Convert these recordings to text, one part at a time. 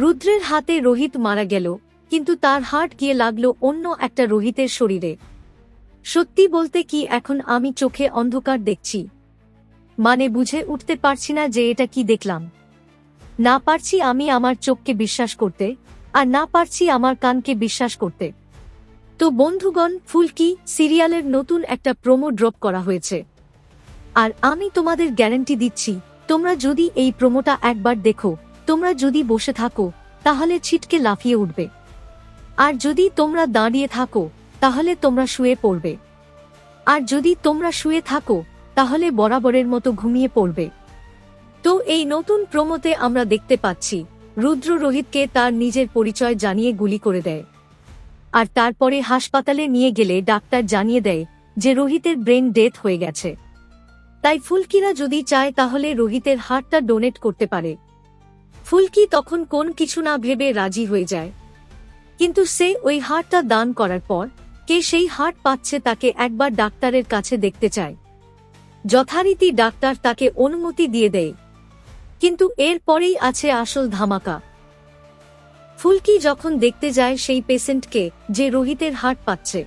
রুদ্রের হাতে রোহিত মারা গেল, কিন্তু তার হার্ট গিয়ে লাগল অন্য একটা রোহিতের শরীরে। সত্যি বলতে কি এখন আমি চোখে অন্ধকার দেখছি। মানে বুঝে উঠতে পারছি না যে এটা কি দেখলাম। না পারছি আমি আমার চোখকে বিশ্বাস করতে, আর না পারছি আমার কানকে বিশ্বাস করতে। তো বন্ধুগণ ফুলকি সিরিয়ালের নতুন একটা প্রোমো ড্রপ করা হয়েছে। আর আমি তোমাদের গ্যারান্টি দিচ্ছি, তোমরা যদি এই প্রোমোটা একবার দেখো তোমরা যদি বসে থাকো, তাহলে ছিটকে লাফিয়ে উঠবে। আর যদি তোমরা দাঁড়িয়ে থাকো, তাহলে তোমরা শুয়ে পড়বে। আর যদি তোমরা শুয়ে থাকো, তাহলে বরাবরের মতো ঘুমিয়ে পড়বে। তো এই নতুন প্রোমোতে আমরা দেখতে পাচ্ছি রুদ্র রোহিতকে তার নিজের পরিচয় জানিয়ে গুলি করে দেয়। আর তারপরে হাসপাতালে নিয়ে গেলে ডাক্তার জানিয়ে দেয় যে রোহিতের ব্রেন ডেথ হয়ে গেছে। তাই ফুলকিরা যদি চায় তাহলে রোহিতের হার্টটা ডোনেট করতে পারে। ফুলকি তখন কোন কিছু না ভেবে রাজি হয়ে যায়? কিন্তু সে ওই হার্টটা দান করার পর, কে সেই হার্ট পাচ্ছে তাকে একবার ডাক্তারের কাছে দেখতে চায়। যথারীতি ডাক্তার তাকে অনুমতি দিয়ে দেয়। কিন্তু এর পরেই আছে আসল ধামাকা। ফুলকি যখন দেখতে যায় সেই পেশেন্টকে যে রোহিতের হার্ট পাচ্ছে,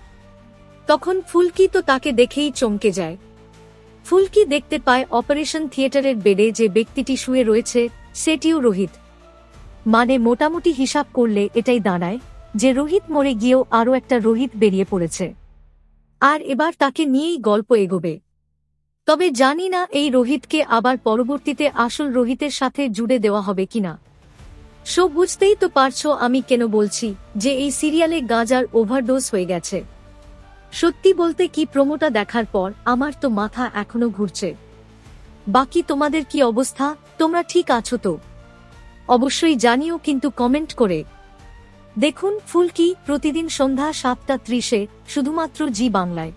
তখন ফুলকি তো তাকে দেখেই চমকে যায়। ফুলকি দেখতে পায় অপারেশন থিয়েটারের বেডে যে ব্যক্তিটি শুয়ে রয়েছে, সেটিও রোহিত। মানে মোটামুটি হিসাব করলে এটাই দাঁড়ায়, যে রোহিত মরে গিয়েও আরও একটা রোহিত বেরিয়ে পড়েছে। আর এবার তাকে নিয়েই গল্প এগোবে। তবে জানি না এই রোহিতকে আবার পরবর্তীতে আসল রোহিতের সাথে জুড়ে দেওয়া হবে কিনা। সো বুঝতেই তো পারছ আমি কেন বলছি যে এই সিরিয়ালে গাঁজার ওভারডোজ হয়ে গেছে। সত্যি বলতে কি প্রোমোটা দেখার পর আমার তো মাথা এখনও ঘুরছে। বাকি তোমাদের কি অবস্থা? তোমরা ঠিক আছো তো? অবশ্যই জানিও কিন্তু কমেন্ট করে। দেখুন ফুলকি প্রতিদিন সন্ধ্যা সাতটা ত্রিশে শুধুমাত্র জি বাংলায়।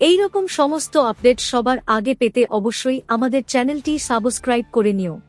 এই রকম সমস্ত আপডেট সবার আগে পেতে অবশ্যই আমাদের চ্যানেলটি সাবস্ক্রাইব করে নিও।